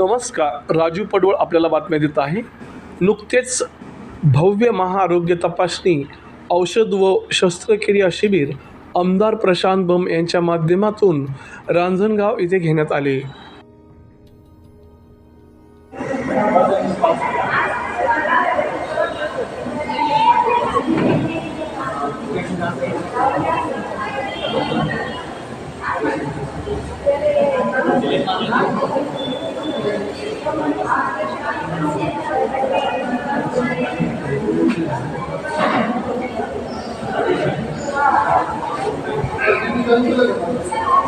नमस्कार राजू पडवळ आपल्याला बातम्या देत आहे. नुकतेच भव्य महाआरोग्य तपासणी औषध व शस्त्रक्रिया शिबिर आमदार प्रशांत बम यांच्या माध्यमातून रांजणगाव येथे घेण्यात आले. काय करायचं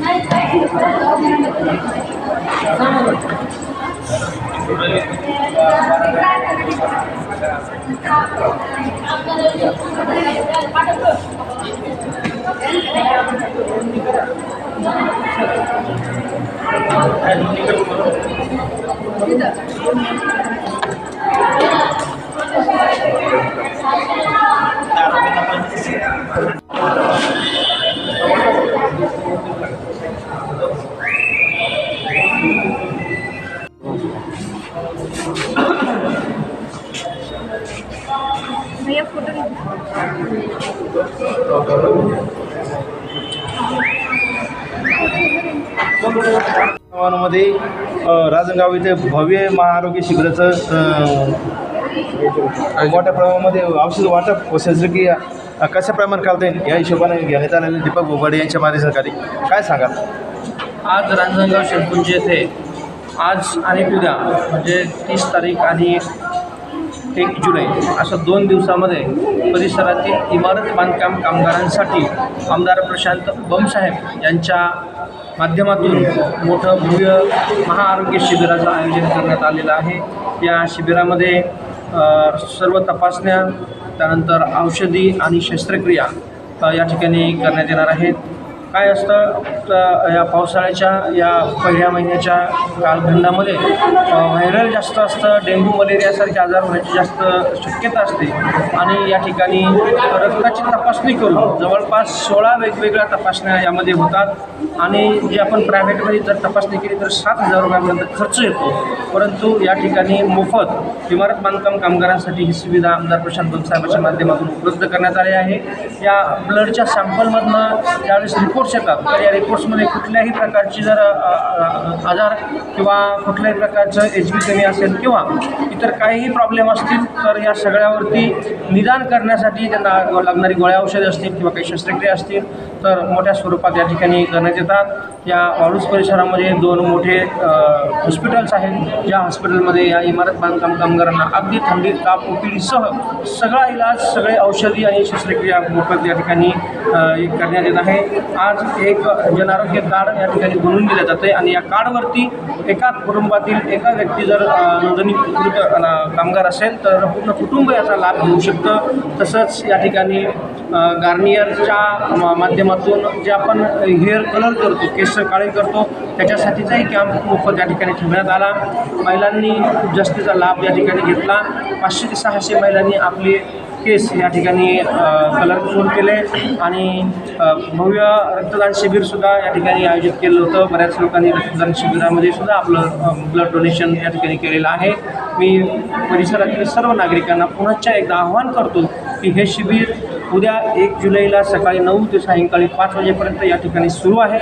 नाही नाही काय आवाहनामध्ये राजनगाव इथे भव्य महाआरोग्य शिबिराचं मोठ्या प्रमाणामध्ये औषध वाटप व शस्त्रक्रिया कशा प्रमाणात करता येईल या हिशोबाने घेण्यात आलेले दीपक बोबाडे यांच्या मार्गदर्शनाखाली काय सांगाल? आज रांजणगाव शेलकुंज येथे आज आणि उद्या म्हणजे तीस तारीख आणि एक जुलै अशा दोन दिवसामध्ये परिसरातील इमारत बांधकाम कामगारांसाठी आमदार प्रशांत बमसाहेब यांच्या माध्यमातून मोठं भव्य महाआरोग्य शिबिराचं आयोजन करण्यात आलेलं आहे. या शिबिरामध्ये सर्व तपासण्या त्यानंतर औषधी आणि शस्त्रक्रिया या ठिकाणी करण्यात येणार आहेत. काय असतं तर या पावसाळ्याच्या या पहिल्या महिन्याच्या कालखंडामध्ये व्हायरल जास्त असतं डेंग्यू मलेरियासारखे आजार होण्याची जास्त शक्यता असते. आणि या ठिकाणी रक्ताची तपासणी करून जवळपास सोळा वेगवेगळ्या तपासण्या यामध्ये होतात. आणि जे आपण प्रायव्हेटमध्ये जर तपासणी केली तर सात हजार रुपयापर्यंत खर्च येतो. परंतु या ठिकाणी मोफत इमारत बांधकाम कामगारांसाठी ही सुविधा आमदार प्रशांत बंसाहेबांच्या माध्यमातून उपलब्ध करण्यात आली आहे. या ब्लडच्या सॅम्पलमधनं ज्यावेळेस रिपोर्ट्स येतात तर या रिपोर्ट्समध्ये कुठल्याही प्रकारची जर आजार किंवा कुठल्याही प्रकारचं एच बी कमी असेल किंवा इतर काहीही प्रॉब्लेम असतील तर या सगळ्यावरती निदान करण्यासाठी त्यांना लागणारी गोळ्या औषधे असतील किंवा काही शस्त्रक्रिया असतील तर मोठ्या स्वरूपात या ठिकाणी करण्यात येतात. या वाळूस परिसरामध्ये दोन मोठे हॉस्पिटल्स आहेत. ज्या हॉस्पिटलमध्ये या इमारत बांधकाम कामगारांना अगदी थंडी ताप ओपीडीसह सगळा इलाज सगळे औषधी आणि शस्त्रक्रिया मोफत या ठिकाणी करण्यात येत आहे. आज एक जनआरोग्य कार्ड या ठिकाणी बनवून दिलं जातं आहे आणि या कार्डवरती एका कुटुंबातील एका व्यक्ती जर नोंदणीकृत कामगार असेल तर पूर्ण कुटुंब याचा लाभ घेऊ शकतं. तसंच या ठिकाणी गार्नियरच्या माध्यमातून जे आपण हेअर कलर करतो केस काळे करतो त्याच्यासाठीचाही कॅम्प मोफत या ठिकाणी ठेवण्यात आला. महिलांनी खूप जास्तीचा लाभ या ठिकाणी घेतला. पाचशे ते सहाशे महिलांनी आपले केस या ठिकाणी कलरफुल केले आणि भव्य रक्तदान शिबिरसुद्धा या ठिकाणी आयोजित केलं होतं. बऱ्याच लोकांनी रक्तदान शिबिरामध्ये सुद्धा आपलं ब्लड डोनेशन या ठिकाणी केलेलं आहे. मी परिसरातील सर्व नागरिकांना पुन्हा एकदा आव्हान करतो की हे शिबिर उद्या एक जुलैला सकाळी नऊ ते सायंकाळी पाच वाजेपर्यंत या ठिकाणी सुरू आहे.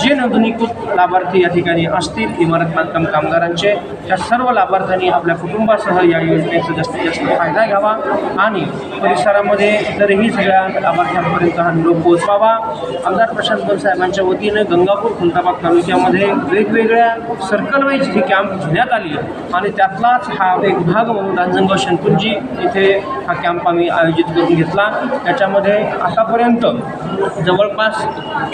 जे नोंदणीकृत लाभार्थी या ठिकाणी असतील इमारत बांधकाम कामगारांचे त्या सर्व लाभार्थ्यांनी आपल्या कुटुंबासह या योजनेचा जास्तीत जास्त फायदा घ्यावा आणि परिसरामध्ये इतरही सगळ्या लाभार्थ्यांपर्यंत हा निरोप पोहोचवावा. आमदार प्रशांत साहेबांच्या वतीनं गंगापूर खुलताबाद तालुक्यामध्ये वेगवेगळ्या सर्कलवाईज ही कॅम्प घेण्यात आली आणि त्यातलाच हा एक भाग म्हणून रांजणगाव शंकुंजी इथे हा कॅम्प आम्ही आयोजित करून घेतला. त्याच्यामध्ये आतापर्यंत जवळपास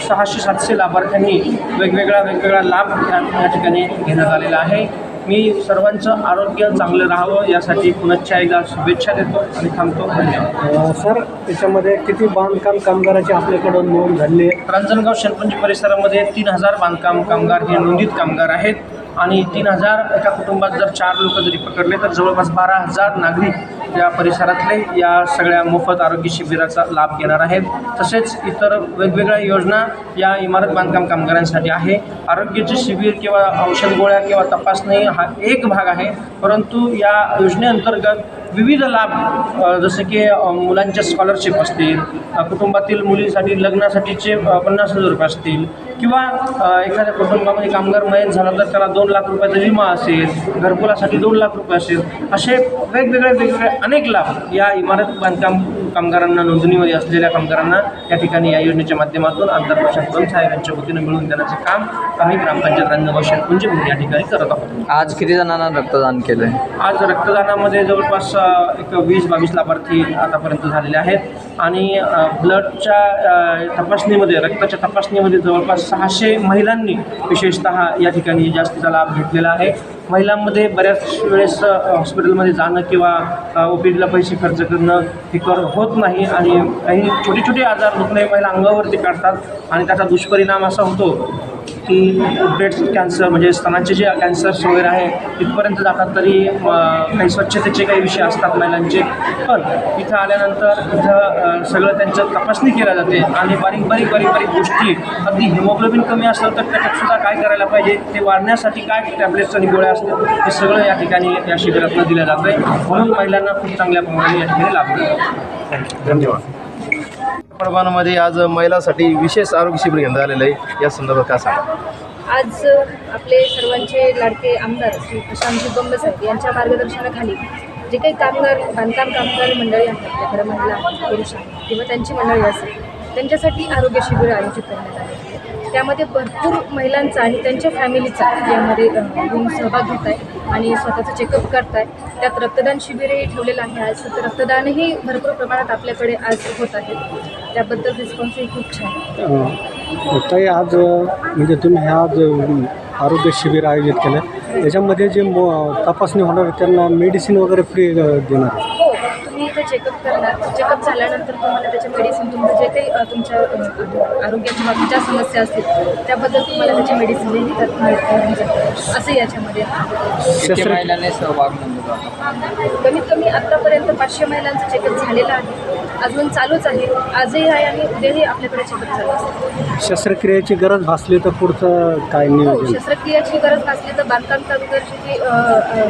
सहाशे सातशे लाभार्थ्यांनी वेगवेगळा वेगवेगळा लाभ या ठिकाणी घेण्यात आलेला आहे. मी सर्वांचं आरोग्य चांगलं राहावं यासाठी पुनश्च एकदा शुभेच्छा देतो आणि थांबतो. धन्यवाद. सर त्याच्यामध्ये किती बांधकाम कामगाराची आपल्याकडं नोंद झाली आहे? रांजणगाव शनपंजी परिसरामध्ये तीन हजार बांधकाम कामगार हे नोंदित कामगार आहेत. आणि तीन हजार एका कुटुंबात जर चार लोक जरी पकडले तर जवळपास बारा हजार नागरिक या परिसरातले या सगळ्या मोफत आरोग्य शिबिराचा लाभ घेणार आहेत. तसेच इतर वेगवेगळ्या योजना या इमारत बांधकाम कामगारांसाठी आहे. आरोग्याचे शिबिर किंवा औषध गोळ्या किंवा तपासणी हा एक भाग आहे. परंतु या योजनेअंतर्गत विविध लाभ जसे की मुलांच्या स्कॉलरशिप असतील कुटुंबातील मुलीसाठी लग्नासाठीचे पन्नास हजार रुपये असतील किंवा एखाद्या कुटुंबामध्ये कामगार मयत झाला तर त्याला दोन लाख रुपयाचा विमा असेल घरकुलासाठी दोन लाख रुपये असेल असे वेगवेगळे वेगवेगळे अनेक लाभ या इमारत बांधकाम कामगारांना नोंदणीमध्ये असलेल्या कामगारांना या ठिकाणी या योजनेच्या माध्यमातून आमदार प्रशांत बन साहेब यांच्या वतीनं मिळवून देण्याचं काम आम्ही ग्रामपंचायत रांजणगाव शेटकुंजी म्हणून या ठिकाणी करत आहोत. आज किती जणांना रक्तदान केलं आहे आज रक्तदानामध्ये जवळपास एक वीस बावीस लाभार्थी आतापर्यंत झालेले आहेत. आणि ब्लडच्या तपासणीमध्ये रक्ताच्या तपासणीमध्ये जवळपास सहाशे महिलांनी विशेषतः या ठिकाणी जास्तीचा लाभ घेतलेला आहे. महिलांमध्ये बऱ्याच वेळेस हॉस्पिटलमध्ये जाणं किंवा ओ पी डीला पैसे खर्च करणं हे कर होत नाही आणि काही छोटे छोटे आजार दुखणे महिला अंगावरती काढतात आणि त्याचा दुष्परिणाम असा होतो. की ब्रेस्ट कॅन्सर म्हणजे स्तनाचे जे कॅन्सर्स वगैरे आहे तिथपर्यंत जातात तरी काही स्वच्छतेचे काही विषय असतात महिलांचे. पण इथं आल्यानंतर इथं सगळं त्यांचं तपासणी केल्या जाते आणि बारीक बारीक बारीक बारीक गोष्टी अगदी हिमोग्लोबिन कमी असेल तर त्याच्यात सुद्धा काय करायला पाहिजे ते वाढण्यासाठी काय टॅब्लेट्स आणि गोळ्या असतात हे सगळं या ठिकाणी या शिबिरातून दिलं जातं आहे म्हणून महिलांना खूप चांगल्या प्रमाणे या ठिकाणी लाभ मिळतो धन्यवाद. प्रमाणामध्ये आज महिलांसाठी विशेष आरोग्य शिबिर घेण्यात आलेलं आहे. या संदर्भात काय सांगा आज आपले सर्वांचे लाडके आमदार श्री प्रशांतजी बंब साहेब यांच्या मार्गदर्शनाखाली जे काही कामगार बांधकाम कामगार मंडळी आहेत आपल्याकडे महिला पुरुष आहेत किंवा त्यांची मंडळी असेल त्यांच्यासाठी आरोग्य शिबिर आयोजित करण्यात आले त्यामध्ये भरपूर महिलांचा आणि त्यांच्या फॅमिलीचा यामध्ये सहभाग घेत आहे. आणि स्वतःचं चेकअप करत आहे त्यात रक्तदान शिबिरही ठेवलेलं आहे आज. तर रक्तदानही भरपूर प्रमाणात आपल्याकडे आज होत आहे. त्याबद्दल रिस्पॉन्सही खूप छान ताई आज म्हणजे तुम्ही हे आज आरोग्य शिबिर आयोजित केलं त्याच्यामध्ये जे म तपासणी होणार त्यांना मेडिसिन वगैरे फ्री देणार हो चेकअप करणार. चेकअप झाल्यानंतर तुम्हाला त्याचे मेडिसिन तुमचं जे काही तुमच्या आरोग्याच्या बाबतीत ज्या समस्या असतील त्याबद्दल तुम्हाला त्याचे जातात असं याच्यामध्ये महिलांनी सहभाग नोंदवला कमीत कमी आत्तापर्यंत पाचशे महिलांचं चेकअप झालेलं आहे. अजून चालूच आहे. आजही आहे आणि उद्याही आपल्याकडे चेकअप चालू असेल शस्त्रक्रियेची गरज भासली तर पुढचं काय हो नियोजन? शस्त्रक्रियाची गरज भासली तर बांधकाम कामगारची जी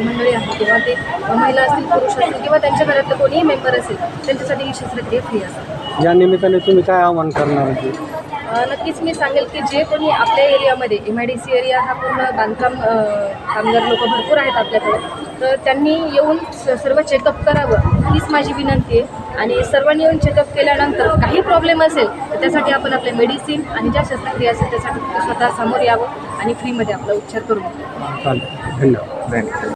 मंडळी आहे किंवा ते महिला असतील पुरुष असतील किंवा त्यांच्या घरातलं कोणीही मेंबर असेल त्यांच्यासाठी ही शस्त्रक्रिया फ्री असेल या निमित्ताने तुम्ही काय आवाहन करणार अ, नक्कीच मी सांगेल की जे कोणी आपल्या एरियामध्ये M I D C area हा पूर्ण बांधकाम कामगार लोक भरपूर आहेत आपल्याकडे तर त्यांनी येऊन सर्व चेकअप करावं हीच माझी विनंती आहे. आणि सर्वांनी येऊन चेकअप केल्यानंतर काही प्रॉब्लेम असेल तर त्यासाठी आपण आपले मेडिसिन आणि ज्या शस्त्रक्रिया असेल त्यासाठी स्वतः समोर यावं आणि फ्रीमध्ये आपला उपचार करू. चालेल. धन्यवाद. धन्यवाद.